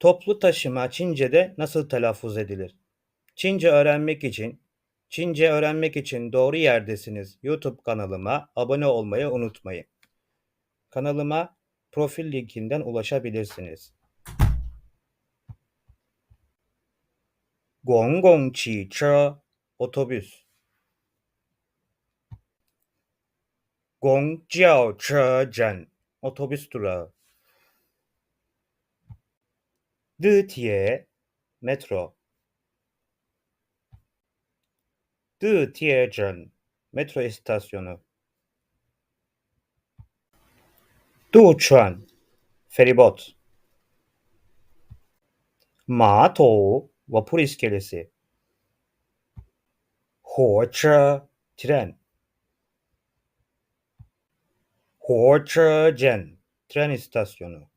Toplu taşıma Çince'de nasıl telaffuz edilir? Çince öğrenmek için Çince öğrenmek için doğru yerdesiniz. YouTube kanalıma abone olmayı unutmayın. Kanalıma profil linkinden ulaşabilirsiniz. Gong Gong Qi Çe Otobüs Gong Jiao Çe Otobüs durağı Dutiye metro. Dutiyecan metro istasyonu. Duçan feribot. Mato vapur iskelesi. Hoça tren. Hoçacen tren istasyonu.